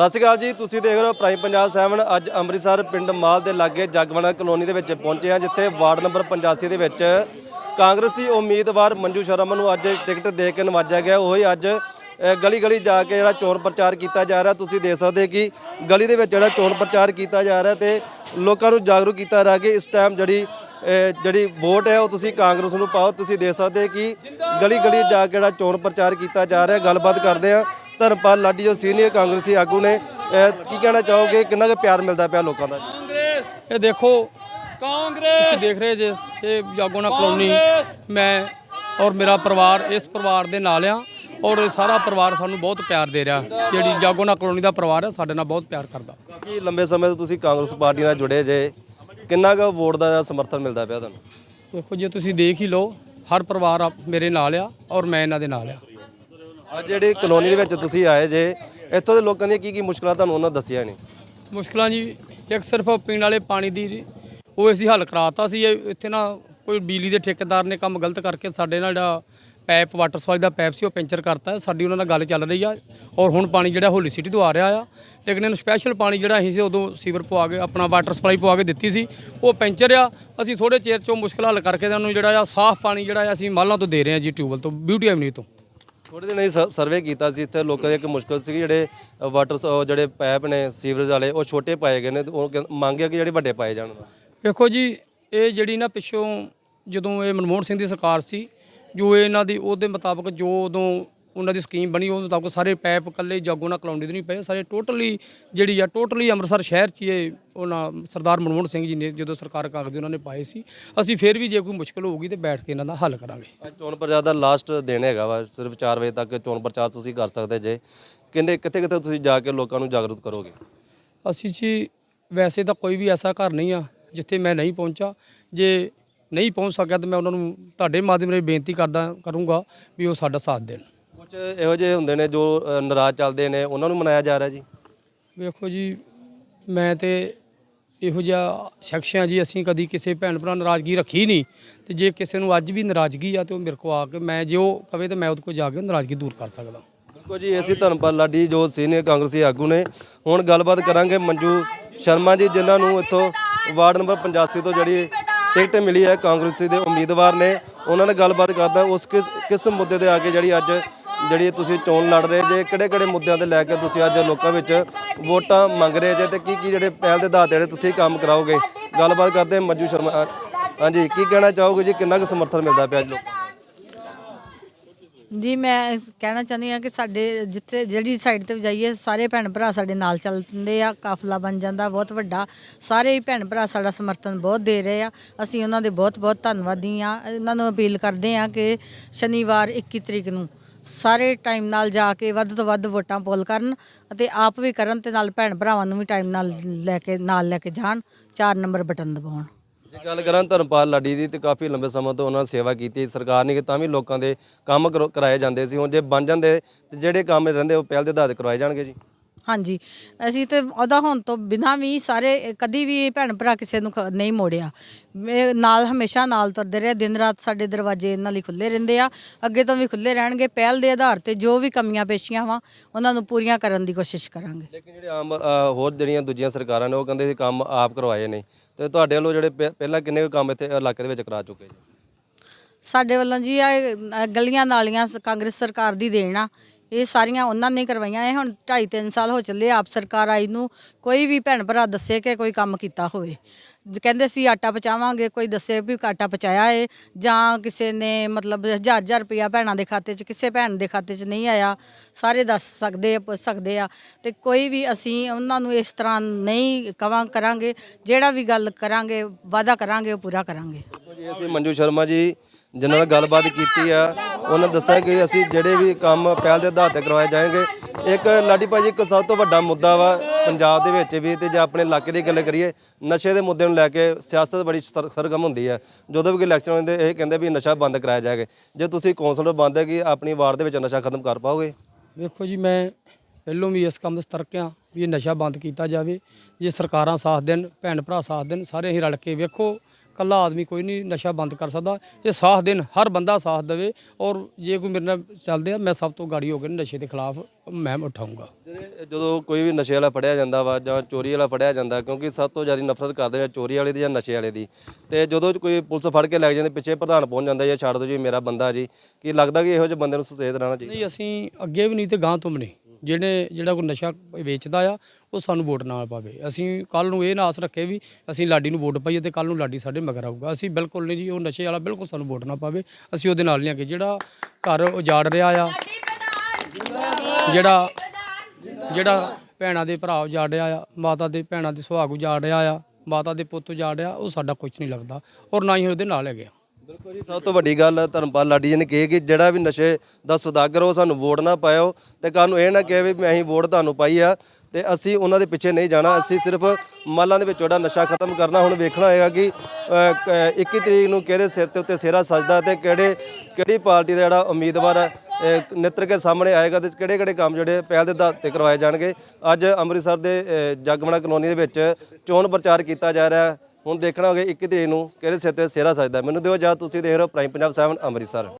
ਸਤਿ ਸ਼੍ਰੀ ਅਕਾਲ ਜੀ, ਤੁਸੀਂ ਦੇਖ ਰਹੇ ਹੋ ਪ੍ਰਾਈਮ ਪੰਜਾਬ 7 ਅੱਜ ਅੰਮ੍ਰਿਤਸਰ ਪਿੰਡ ਮਾਲ ਦੇ ਲਾਗੇ ਜਗਵਣਾ ਕਲੋਨੀ ਦੇ ਵਿੱਚ ਪਹੁੰਚੇ ਹਾਂ, ਜਿੱਥੇ ਵਾਰਡ ਨੰਬਰ 85 ਦੇ ਵਿੱਚ ਕਾਂਗਰਸ ਦੀ ਉਮੀਦਵਾਰ ਮੰਜੂ ਸ਼ਰਮਾ ਨੂੰ ਅੱਜ ਟਿਕਟ ਦੇ ਕੇ ਨਵਾਜਿਆ ਗਿਆ। ਉਹੀ ਅੱਜ ਗਲੀ ਗਲੀ ਜਾ ਕੇ ਜਿਹੜਾ ਚੋਣ ਪ੍ਰਚਾਰ ਕੀਤਾ ਜਾ ਰਿਹਾ। ਤੁਸੀਂ ਦੇਖ ਸਕਦੇ ਕਿ ਗਲੀ ਦੇ ਵਿੱਚ ਜਿਹੜਾ ਚੋਣ ਪ੍ਰਚਾਰ ਕੀਤਾ ਜਾ ਰਿਹਾ ਤੇ ਲੋਕਾਂ ਨੂੰ ਜਾਗਰੂਕ ਕੀਤਾ ਜਾ ਰਿਹਾ ਕਿ ਇਸ ਟਾਈਮ ਜਿਹੜੀ ਜਿਹੜੀ ਵੋਟ ਹੈ, ਉਹ ਤੁਸੀਂ ਕਾਂਗਰਸ ਨੂੰ ਪਾਓ। ਤੁਸੀਂ ਦੇਖ ਸਕਦੇ ਕਿ ਗਲੀ ਗਲੀ ਜਾ ਕੇ ਜਿਹੜਾ ਚੋਣ ਪ੍ਰਚਾਰ ਕੀਤਾ ਜਾ ਰਿਹਾ। ਗੱਲਬਾਤ ਕਰਦੇ ਆ ਧਰਮਪਾਲ ਲਾਡੀ ਜੋ ਸੀਨੀਅਰ ਕਾਂਗਰਸੀ ਆਗੂ ਨੇ ਕੀ ਕਹਿਣਾ ਚਾਹੋਗੇ? ਕਿੰਨਾ ਕੁ ਪਿਆਰ ਮਿਲਦਾ ਪਿਆ ਲੋਕਾਂ ਦਾ? ਇਹ ਦੇਖੋ ਕਾਂਗਰਸ ਤੁਸੀਂ ਦੇਖ ਰਹੇ ਜੇ ਇਹ ਜਾਗੋਨਾ ਕਲੋਨੀ। ਮੈਂ ਔਰ ਮੇਰਾ ਪਰਿਵਾਰ ਇਸ ਪਰਿਵਾਰ ਦੇ ਨਾਲ ਆ ਔਰ ਇਹ ਸਾਰਾ ਪਰਿਵਾਰ ਸਾਨੂੰ ਬਹੁਤ ਪਿਆਰ ਦੇ ਰਿਹਾ। ਜਿਹੜੀ ਜਾਗੋਨਾ ਕਲੋਨੀ ਦਾ ਪਰਿਵਾਰ ਹੈ ਸਾਡੇ ਨਾਲ ਬਹੁਤ ਪਿਆਰ ਕਰਦਾ। ਕਾਫੀ ਲੰਬੇ ਸਮੇਂ ਤੋਂ ਤੁਸੀਂ ਕਾਂਗਰਸ ਪਾਰਟੀ ਨਾਲ ਜੁੜੇ ਜੇ। ਕਿੰਨਾ ਕੁ ਵੋਟ ਦਾ ਸਮਰਥਨ ਮਿਲਦਾ ਪਿਆ ਤੁਹਾਨੂੰ? ਦੇਖੋ ਜੇ ਤੁਸੀਂ ਦੇਖ ਹੀ ਲਓ ਹਰ ਪਰਿਵਾਰ ਮੇਰੇ ਨਾਲ ਆ ਔਰ ਮੈਂ ਇਹਨਾਂ ਦੇ ਨਾਲ ਆ। ਅੱਜ ਜਿਹੜੀ ਕਲੋਨੀ ਦੇ ਵਿੱਚ ਤੁਸੀਂ ਆਏ ਜੇ, ਇੱਥੋਂ ਦੇ ਲੋਕਾਂ ਦੀਆਂ ਕੀ ਕੀ ਮੁਸ਼ਕਲਾਂ ਤੁਹਾਨੂੰ ਉਹਨਾਂ ਦੱਸੀਆਂ ਨੇ? ਮੁਸ਼ਕਲਾਂ ਜੀ, ਇੱਕ ਸਿਰਫ ਪੀਣ ਵਾਲੇ ਪਾਣੀ ਦੀ ਉਹ ਅਸੀਂ ਹੱਲ ਕਰਾਤਾ ਸੀ, ਇਹ ਇੱਥੇ ਨਾ ਕੋਈ ਬਿਜਲੀ ਦੇ ਠੇਕੇਦਾਰ ਨੇ ਕੰਮ ਗਲਤ ਕਰਕੇ ਸਾਡੇ ਨਾਲ ਜਿਹੜਾ ਪੈਪ, ਵਾਟਰ ਸਪਲਾਈ ਦਾ ਪੈਪ ਸੀ, ਉਹ ਪੈਂਚਰ ਕਰਤਾ, ਸਾਡੀ ਉਹਨਾਂ ਨਾਲ ਗੱਲ ਚੱਲ ਰਹੀ ਆ, ਔਰ ਹੁਣ ਪਾਣੀ ਜਿਹੜਾ ਹੋਲੀ ਸਿਟੀ ਤੋਂ ਆ ਰਿਹਾ ਆ, ਲੇਕਿਨ ਇਹਨੂੰ ਸਪੈਸ਼ਲ ਪਾਣੀ ਜਿਹੜਾ ਅਸੀਂ ਸੀ, ਉਦੋਂ ਸੀਵਰ ਪਵਾ ਕੇ, ਆਪਣਾ ਵਾਟਰ ਸਪਲਾਈ ਪਵਾ ਕੇ ਦਿੱਤੀ ਸੀ, ਉਹ ਪੈਂਚਰ ਆ, ਅਸੀਂ ਥੋੜੇ ਚਿਰ ਚੋਂ ਮੁਸ਼ਕਲ ਹੱਲ ਕਰਕੇ ਤੁਹਾਨੂੰ ਜਿਹੜਾ ਆ ਸਾਫ਼ ਪਾਣੀ ਜਿਹੜਾ ਆ, ਅਸੀਂ ਮਾਲਾਂ ਤੋਂ ਦੇ ਰਹੇ ਹਾਂ ਜੀ ਟਿਊਬਲ ਤੋਂ ਬਿਊਟੀ ਐਵਨਿਊ ਤੋਂ। ਥੋੜੇ ਦਿਨ ਅਸੀਂ ਸਰਵੇ ਕੀਤਾ ਸੀ, ਇੱਥੇ ਲੋਕਾਂ ਦੀ ਇੱਕ ਮੁਸ਼ਕਲ ਸੀ ਜਿਹੜੇ ਵਾਟਰ ਜਿਹੜੇ ਪਾਈਪ ਨੇ ਸੀਵਰੇਜ ਵਾਲੇ, ਉਹ ਛੋਟੇ ਪਾਏ ਗਏ ਨੇ, ਤੇ ਉਹ ਕਹਿੰ- ਮੰਗ ਹੈ ਕਿ ਜਿਹੜੇ ਵੱਡੇ ਪਾਏ ਜਾਣ। ਵੇਖੋ ਜੀ, ਇਹ ਜਿਹੜੀ ਨਾ ਪਿੱਛੋਂ ਜਦੋਂ ਇਹ ਮਨਮੋਹਨ ਸਿੰਘ ਦੀ ਸਰਕਾਰ ਸੀ, ਜੋ ਇਹਨਾਂ ਦੀ, ਉਹਦੇ ਮੁਤਾਬਕ ਜੋ ਉਦੋਂ ਉਹਨਾਂ ਦੀ ਸਕੀਮ ਬਣੀ ਉਹਦੇ ਮੁਤਾਬਕ ਸਾਰੇ ਪੈਪ ਕੱਲੇ ਜਾਗੋਨਾ ਕਲੋਨੀ ਦੇ ਨਹੀਂ ਪਏ। ਸਾਰੇ ਟੋਟਲੀ ਜਿਹੜੀ ਆ ਟੋਟਲੀ ਅੰਮ੍ਰਿਤਸਰ ਸ਼ਹਿਰ 'ਚ ਹੀ ਇਹ ਉਹਨਾਂ ਸਰਦਾਰ ਮਨਮੋਹਨ ਸਿੰਘ ਜੀ ਨੇ ਜਦੋਂ ਸਰਕਾਰ ਕਾਗਜ਼ ਉਹਨਾਂ ਨੇ ਪਾਏ ਸੀ ਅਸੀਂ ਫਿਰ ਵੀ ਜੇ ਕੋਈ ਮੁਸ਼ਕਲ ਹੋਊਗੀ ਤੇ ਬੈਠ ਕੇ ਇਹਨਾਂ ਦਾ ਹੱਲ ਕਰਾਂਗੇ। ਚੋਣ ਪ੍ਰਚਾਰ ਦਾ ਲਾਸਟ ਦਿਨ ਹੈਗਾ ਵਾ ਸਿਰਫ 4 ਵਜੇ ਤੱਕ ਚੋਣ ਪ੍ਰਚਾਰ ਤੁਸੀਂ ਕਰ ਸਕਦੇ ਜੇ। ਕਿੰਨੇ ਕਿੱਥੇ ਕਿੱਥੇ ਤੁਸੀਂ ਜਾ ਕੇ ਲੋਕਾਂ ਨੂੰ ਜਾਗਰੂਕ ਕਰੋਗੇ? ਅਸੀਂ ਜੀ ਵੈਸੇ ਤਾਂ ਕੋਈ ਵੀ ਐਸਾ ਘਰ ਨਹੀਂ ਆ ਜਿੱਥੇ ਮੈਂ ਨਹੀਂ ਪਹੁੰਚਾ। ਜੇ ਨਹੀਂ ਪਹੁੰਚ ਸਕਿਆ ਤਾਂ ਮੈਂ ਉਹਨਾਂ ਨੂੰ ਤੁਹਾਡੇ ਮਾਧਿਅਮ ਰਾਹੀਂ ਬੇਨਤੀ ਕਰਦਾ ਕਰੂੰਗਾ ਵੀ ਉਹ ਸਾਡਾ ਸਾਥ ਦੇਣ। ਕੁਝ ਇਹੋ ਜਿਹੇ ਹੁੰਦੇ ਨੇ ਜੋ ਅ, ਨਾਰਾਜ਼ ਚੱਲਦੇ ਨੇ ਉਹਨਾਂ ਨੂੰ ਮਨਾਇਆ ਜਾ ਰਿਹਾ ਜੀ? ਵੇਖੋ ਜੀ ਮੈਂ ਤੇ ਇਹੋ ਜਿਹਾ ਸ਼ਖਸ ਹਾਂ ਜੀ ਅਸੀਂ ਕਦੀ ਕਿਸੇ ਭੈਣ ਭਰਾ ਨਾਰਾਜ਼ਗੀ ਰੱਖੀ ਨਹੀਂ। ਤੇ ਜੇ ਕਿਸੇ ਨੂੰ ਅੱਜ ਵੀ ਨਾਰਾਜ਼ਗੀ ਆ ਤੇ ਉਹ ਮੇਰੇ ਕੋਲ ਆ ਕੇ ਮੈਂ ਜੇ ਉਹ ਕਵੇ ਤਾਂ ਮੈਂ ਉਹਦੇ ਕੋਲ ਜਾ ਕੇ ਨਾਰਾਜ਼ਗੀ ਦੂਰ ਕਰ ਸਕਦਾ। ਬਿਲਕੁਲ ਜੀ ਅਸੀਂ ਧਰਮਪਾਲ ਲਾਡੀ ਜੋ ਸੀਨੀਅਰ ਕਾਂਗਰਸੀ ਆਗੂ ਨੇ ਹੁਣ ਗੱਲਬਾਤ ਕਰਾਂਗੇ ਮੰਜੂ ਸ਼ਰਮਾ ਜੀ ਜਿਨ੍ਹਾਂ ਨੂੰ ਇੱਥੋਂ ਵਾਰਡ ਨੰਬਰ 85 ਤੋਂ ਜਿਹੜੀ ਟਿਕਟ ਮਿਲੀ ਹੈ ਕਾਂਗਰਸੀ ਦੇ ਉਮੀਦਵਾਰ ਨੇ। ਉਹਨਾਂ ਨਾਲ ਗੱਲਬਾਤ ਕਰਦਾ ਉਸ ਕਿਸ ਕਿਸ ਮੁੱਦੇ ਤੇ ਆ ਕੇ ਜਿਹੜੀ ਅੱਜ ਜਿਹੜੀ ਤੁਸੀਂ ਚੋਣ ਲੜ ਰਹੇ ਜੇ ਕਿਹੜੇ ਕਿਹੜੇ ਮੁੱਦਿਆਂ ਤੇ ਲੈ ਕੇ ਤੁਸੀਂ ਅੱਜ ਲੋਕਾਂ ਵਿੱਚ ਵੋਟਾਂ ਮੰਗ ਰਹੇ ਜੇ ਤੇ ਕੀ ਕੀ ਜਿਹੜੇ ਪਹਿਲ ਦੇ ਆਧਾਰ ਤੇ ਜਿਹੜੇ ਤੁਸੀਂ ਕੰਮ ਕਰਾਓਗੇ? ਗੱਲਬਾਤ ਕਰਦੇ ਹਾਂ ਮੰਜੂ ਸ਼ਰਮਾ ਹਾਂਜੀ, ਕੀ ਕਹਿਣਾ ਚਾਹੋਗੇ ਜੀ? ਕਿੰਨਾ ਕੁ ਸਮਰਥਨ ਮਿਲਦਾ ਪਿਆ ਅੱਜ ਲੋਕਾਂ ਜੀ, ਮੈਂ ਕਹਿਣਾ ਚਾਹੁੰਦੀ ਹਾਂ ਕਿ ਸਾਡੇ ਜਿੱਥੇ, ਜਿਹੜੀ ਸਾਈਡ ਤੇ ਵੀ ਜਾਈਏ, ਸਾਰੇ ਭੈਣ ਭਰਾ ਸਾਡੇ ਨਾਲ ਚੱਲਦੇ ਆ, ਕਾਫਲਾ ਬਣ ਜਾਂਦਾ ਬਹੁਤ ਵੱਡਾ। ਸਾਰੇ ਹੀ ਭੈਣ ਭਰਾ ਸਾਡਾ ਸਮਰਥਨ ਬਹੁਤ ਦੇ ਰਹੇ ਆ। ਅਸੀਂ ਉਹਨਾਂ ਦੇ ਬਹੁਤ ਬਹੁਤ ਧੰਨਵਾਦੀ ਆ ਇਹਨਾਂ ਨੂੰ ਅਪੀਲ ਕਰਦੇ ਆ ਕਿ ਸ਼ਨੀਵਾਰ 21 ਤਰੀਕ ਨੂੰ ਸਾਰੇ ਟਾਈਮ ਨਾਲ ਜਾ ਕੇ ਵੱਧ ਤੋਂ ਵੱਧ ਵੋਟਾਂ ਪੋਲ ਕਰਨ ਅਤੇ ਆਪ ਵੀ ਕਰਨ ਤੇ ਨਾਲ ਭੈਣ ਭਰਾਵਾਂ ਨੂੰ ਵੀ ਟਾਈਮ ਨਾਲ ਲੈ ਕੇ, ਨਾਲ ਲੈ ਕੇ ਜਾਣ 4 ਨੰਬਰ ਬਟਨ ਦਬਾਉਣ। ਜੇ ਗੱਲ ਕਰਾਂ ਧਰਮਪਾਲ ਲਾਡੀ ਦੀ ਤੇ ਕਾਫੀ ਲੰਬੇ ਸਮਾਂ ਤੋਂ ਉਹਨਾਂ ਨੇ ਸੇਵਾ ਕੀਤੀ, ਸਰਕਾਰ ਨੇ ਕਿ ਤਾਂ ਵੀ ਲੋਕਾਂ ਦੇ ਕੰਮ ਕਰੋ- ਕਰਾਏ ਜਾਂਦੇ ਸੀ, ਹੁਣ ਜੇ ਬਣ ਜਾਂਦੇ ਤੇ ਜਿਹੜੇ ਕੰਮ ਰਹਿੰਦੇ ਉਹ ਪਹਿਲ ਦੇ ਆਧਾਰ ਤੇ ਕਰਵਾਏ ਜਾਣਗੇ ਜੀ। ਹਾਂਜੀ। ਅਸੀਂ ਤੇ ਉਹਦਾ ਹੋਣ ਤੋਂ ਬਿਨਾਂ ਵੀ ਸਾਰੇ ਕਦੀ ਵੀ ਭੈਣ ਭਰਾ ਕਿਸੇ ਨੂੰ ਖ- ਨਹੀਂ ਮੋੜਿਆ। ਮੇ- ਨਾਲ ਹਮੇਸ਼ਾ ਨਾਲ ਤੁਰਦੇ ਰਹੇ। ਦਿਨ ਰਾਤ ਸਾਡੇ ਦਰਵਾਜ਼ੇ ਇਹਨਾਂ ਲਈ ਖੁੱਲੇ ਰਹਿੰਦੇ ਆ। ਅੱਗੇ ਤੋਂ ਵੀ ਖੁੱਲੇ ਰਹਿਣਗੇ। ਪਹਿਲ ਦੇ ਆਧਾਰ ਤੇ ਜੋ ਵੀ ਕਮੀਆਂ ਪੇਸ਼ੀਆਂ ਵਾ ਉਹਨਾਂ ਨੂੰ ਪੂਰੀਆਂ ਕਰਨ ਦੀ ਕੋਸ਼ਿਸ਼ ਕਰਾਂਗੇ। ਲੇਕਿਨ ਜਿਹੜੇ ਆਮ ਅ, ਹੋਰ ਜਿਹੜੀਆਂ ਦੂਜੀਆਂ ਸਰਕਾਰਾਂ ਨੇ ਉਹ ਕਹਿੰਦੇ ਸੀ ਕੰਮ ਆਪ ਕਰਵਾਏ ਨੇ। ਤੇ ਤੁਹਾਡੇ ਵੱਲੋਂ ਜਿਹੜੇ ਪਹਿ- ਪਹਿਲਾਂ ਕਿੰਨੇ ਕੁ ਕੰਮ ਇੱਥੇ ਇਲਾਕੇ ਦੇ ਵਿੱਚ ਕਰਾ ਚੁੱਕੇ ਜੀ? ਸਾਡੇ ਵੱਲੋਂ ਜੀ ਇਹ ਗਲੀਆਂ ਨਾਲੀਆਂ ਸ- ਕਾਂਗਰਸ ਸਰਕਾਰ ਦੀ ਦੇਣ ਆ। ਇਹ ਸਾਰੀਆਂ ਉਹਨਾਂ ਨੇ ਕਰਵਾਈਆਂ। ਇਹ ਹੁਣ 2.5 3 ਸਾਲ ਹੋ ਚੱਲੇ ਆਪ ਸਰਕਾਰ ਆਈ ਨੂੰ। ਕੋਈ ਵੀ ਭੈਣ ਭਰਾ ਦੱਸੇ ਕਿ ਕੋਈ ਕੰਮ ਕੀਤਾ ਹੋਵੇ। ਕਹਿੰਦੇ ਸੀ ਆਟਾ ਪਚਾਵਾਂਗੇ, ਕੋਈ ਦੱਸੇ ਵੀ ਆਟਾ ਪਚਾਇਆ ਏ, ਜਾਂ ਕਿਸੇ ਨੇ ਮਤਲਬ ਹਜ਼ਾਰ ਹਜ਼ਾਰ ਰੁਪਇਆ ਭੈਣਾਂ ਦੇ ਖਾਤੇ 'ਚ, ਕਿਸੇ ਭੈਣ ਦੇ ਖਾਤੇ 'ਚ ਨਹੀਂ ਆਇਆ। ਸਾਰੇ ਦੱਸ ਸਕਦੇ ਆ, ਪੁੱਛ ਸਕਦੇ ਆ। ਤੇ ਕੋਈ ਵੀ ਅਸੀਂ ਉਹਨਾਂ ਨੂੰ ਇਸ ਤਰ੍ਹਾਂ ਨਹੀਂ ਕਵਾਂ, ਕਰਾਂਗੇ। ਜਿਹੜਾ ਵੀ ਗੱਲ ਕਰਾਂਗੇ, ਵਾਅਦਾ ਕਰਾਂਗੇ, ਉਹ ਪੂਰਾ ਕਰਾਂਗੇ। ਜੀ, ਅਸੀਂ ਮੰਜੂ ਸ਼ਰਮਾ ਜੀ, ਜਿਨ੍ਹਾਂ ਨਾਲ ਗੱਲਬਾਤ ਕੀਤੀ ਆ ਉਹਨਾਂ ਦੱਸਿਆ ਕਿ ਅਸੀਂ ਜਿਹੜੇ ਵੀ ਕੰਮ ਪਹਿਲ ਦੇ ਆਧਾਰ ਤੇ ਕਰਵਾਏ ਜਾਣਗੇ, ਇੱਕ ਲਾਡੀ ਭਾਜੀ, ਇੱਕ ਸਭ ਤੋਂ ਵੱਡਾ ਮੁੱਦਾ ਵਾ ਪੰਜਾਬ ਦੇ ਵਿੱਚ ਵੀ ਤੇ ਜੇ ਆਪਣੇ ਇਲਾਕੇ ਦੀ ਗੱਲ ਕਰੀਏ, ਨਸ਼ੇ ਦੇ ਮੁੱਦੇ ਨੂੰ ਲੈ ਕੇ ਸਿਆਸਤ ਬੜੀ ਸਰ- ਸਰਗਰਮ ਹੁੰਦੀ ਹੈ। ਜਦੋਂ ਵੀ ਕੋਈ ਇਲੈਕਸ਼ਨ ਹੁੰਦੇ, ਇਹ ਕਹਿੰਦੇ ਵੀ ਨਸ਼ਾ ਬੰਦ ਕਰਾਇਆ ਜਾਏਗਾ। ਜੇ ਤੁਸੀਂ ਕੌਂਸਲਰ ਬੰਦ ਹੈ ਕਿ ਆਪਣੀ ਵਾਰਡ ਦੇ ਵਿੱਚ ਨਸ਼ਾ ਖਤਮ ਕਰ ਪਾਓਗੇ? ਵੇਖੋ ਜੀ, ਮੈਂ ਪਹਿਲੋਂ ਵੀ ਇਸ ਕੰਮ ਦੇ ਸਤਰਕ ਹਾਂ ਵੀ ਇਹ ਨਸ਼ਾ ਬੰਦ ਕੀਤਾ ਜਾਵੇ। ਜੇ ਸਰਕਾਰਾਂ ਸਾਥ ਦੇਣ, ਭੈਣ ਭਰਾ ਸਾਥ ਦੇਣ, ਸਾਰੇ ਹੀ ਰਲ ਕੇ ਵੇਖੋ ਇਕੱਲਾ ਆਦਮੀ ਕੋਈ ਨਹੀਂ ਨਸ਼ਾ ਬੰਦ ਕਰ ਸਕਦਾ। ਇਹ ਸਾਥ ਦੇਣ ਹਰ ਬੰਦਾ ਸਾਥ ਦੇਵੇ ਔਰ ਜੇ ਕੋਈ ਮੇਰੇ ਨਾਲ ਚੱਲਦੇ ਆ ਮੈਂ ਸਭ ਤੋਂ ਗਾੜੀ ਹੋ ਕੇ ਨਸ਼ੇ ਦੇ ਖਿਲਾਫ ਮਹਿਮ ਜਿਹੜੇ- ਜਦੋਂ ਕੋਈ ਵੀ ਨਸ਼ੇ ਵਾਲਾ ਫੜਿਆ ਜਾਂਦਾ ਵਾ ਜਾਂ ਚੋਰੀ ਵਾਲਾ ਫੜਿਆ ਜਾਂਦਾ ਕਿਉਂਕਿ ਸਭ ਤੋਂ ਜ਼ਿਆਦਾ ਨਫ਼ਰਤ ਕਰਦੇ ਆ ਚੋਰੀ ਵਾਲੇ ਦੀ ਜਾਂ ਨਸ਼ੇ ਵਾਲੇ ਦੀ। ਤੇ ਜਦੋਂ ਕੋਈ ਪੁਲਿਸ ਫੜ ਕੇ ਲੈ ਜਾਂਦੇ ਪਿੱਛੇ ਪ੍ਰਧਾਨ ਪਹੁੰਚ ਜਾਂਦਾ ਜਾਂ ਛੱਡ ਦਿਓ ਜੀ ਮੇਰਾ ਬੰਦਾ ਜੀ। ਕੀ ਲੱਗਦਾ ਕਿ ਇਹੋ ਜਿਹੇ ਬੰਦੇ ਨੂੰ ਸੁਚੇਤ ਰਹਿਣਾ ਚਾਹੀਦਾ? ਨਹੀਂ ਅਸੀਂ ਅੱਗੇ ਵੀ ਨਹੀਂ ਤੇ ਗਾਂ ਤੋਂ ਵੀ ਨਹੀਂ। ਜਿਹੜੇ ਜਿਹੜਾ ਕੋਈ ਨਸ਼ਾ ਵੇਚਦਾ ਆ, ਉਹ ਸਾਨੂੰ ਵੋਟ ਨਾ ਪਾਵੇ। ਅਸੀਂ ਕੱਲ ਨੂੰ ਇਹ ਨਾ ਆਸ ਰੱਖੇ ਵੀ ਅਸੀਂ ਲਾਡੀ ਨੂੰ ਵੋਟ ਪਾਈਏ ਤੇ ਕੱਲ ਨੂੰ ਲਾਡੀ ਸਾਡੇ ਮਗਰ ਆਊਗਾ। ਅਸੀਂ ਬਿਲਕੁਲ ਨਹੀਂ ਜੀ, ਉਹ ਨਸ਼ੇ ਵਾਲਾ ਬਿਲਕੁਲ ਸਾਨੂੰ ਵੋਟ ਨਾ ਪਾਵੇ। ਅਸੀਂ ਉਹਦੇ ਨਾਲ ਨਹੀਂ ਆਗੇ ਜਿਹੜਾ ਘਰ ਉਜਾੜ ਰਿਹਾ ਆ, ਜਿਹੜਾ ਜਿਹੜਾ ਭੈਣਾਂ ਦੇ ਭਰਾ ਉਜਾੜ ਰਿਹਾ ਆ, ਮਾਤਾ ਦੇ ਭੈਣਾਂ ਦੇ ਸੁਹਾਗ ਉਜਾੜ ਰਿਹਾ ਆ, ਮਾਤਾ ਦੇ ਪੁੱਤ ਉਜਾੜ ਰਿਹਾ, ਉਹ ਸਾਡਾ ਕੁਝ ਨਹੀਂ ਲੱਗਦਾ। ਔਰ ਨਾ ਹੀ ਉਹਦੇ ਨਾਲ ਹੈਗੇ ਆ। ਬਿਲਕੁਲ ਜੀ ਸਭ ਤੋਂ ਵੱਡੀ ਗੱਲ ਧਰਮਪਾਲ ਲਾਡੀ ਜੀ ਨੇ ਕਹੀ ਕਿ ਜਿਹੜਾ ਵੀ ਨਸ਼ੇ ਦਾ ਸੌਦਾਗਰ ਉਹ ਸਾਨੂੰ ਵੋਟ ਨਾ ਪਾਇਓ। ਤੇ ਕੱਲ ਨੂੰ ਇਹ ਨਾ ਕਹੇ ਵੀ ਮੈਂ ਅਸੀਂ ਵੋਟ ਤੁਹਾਨੂੰ ਪਾਈ ਆ। ਤੇ ਅਸੀਂ ਉਹਨਾਂ ਦੇ ਪਿੱਛੇ ਨਹੀਂ ਜਾਣਾ ਅਸੀਂ ਸਿਰਫ ਮਾਲਾਂ ਦੇ ਵਿੱਚ ਜਿਹੜਾ ਨਸ਼ਾ ਖਤਮ ਕਰਨਾ ਹੁਣ ਵੇਖਣਾ ਹੋਏਗਾ ਕਿ ਅ, 21 ਤਰੀਕ ਨੂੰ ਕਿਹਦੇ ਸਿਰ ਤੇ ਉੱਤੇ ਸਿਹਰਾ ਸਜਦਾ ਤੇ ਕਿਹੜੇ ਕਿਹੜੀ ਪਾਰਟੀ ਦਾ ਜਿਹੜਾ ਉਮੀਦਵਾਰ ਅ, ਨਿੱਤਰ ਕੇ ਸਾਹਮਣੇ ਆਏਗਾ ਤੇ ਕਿਹੜੇ ਕਿਹੜੇ ਕੰਮ ਜਿਹੜੇ ਪਹਿਲ ਦੇ ਆਧਾਰ ਤੇ ਕਰਵਾਏ ਜਾਣਗੇ। ਅੱਜ ਅੰਮ੍ਰਿਤਸਰ ਦੇ ਜਗਮਣਾ ਕਲੋਨੀ ਦੇ ਵਿੱਚ ਚੋਣ ਪ੍ਰਚਾਰ ਕੀਤਾ ਜਾ ਰਿਹਾ। ਹੈ ਹੁਣ ਦੇਖਣਾ ਹੋਗਾ 21 ਤਰੀਕ ਨੂੰ ਕਿਹੜੇ ਸਿਰ ਤੇ ਸਿਹਰਾ ਸਜਦਾ। ਮੈਨੂੰ ਦਿਓ ਜਾਂ ਤੁਸੀਂ ਦੇਖ ਰਹੇ ਹੋ ਪ੍ਰਾਈਮ ਪੰਜਾਬ 7 ਅੰਮ੍ਰਿਤਸਰ।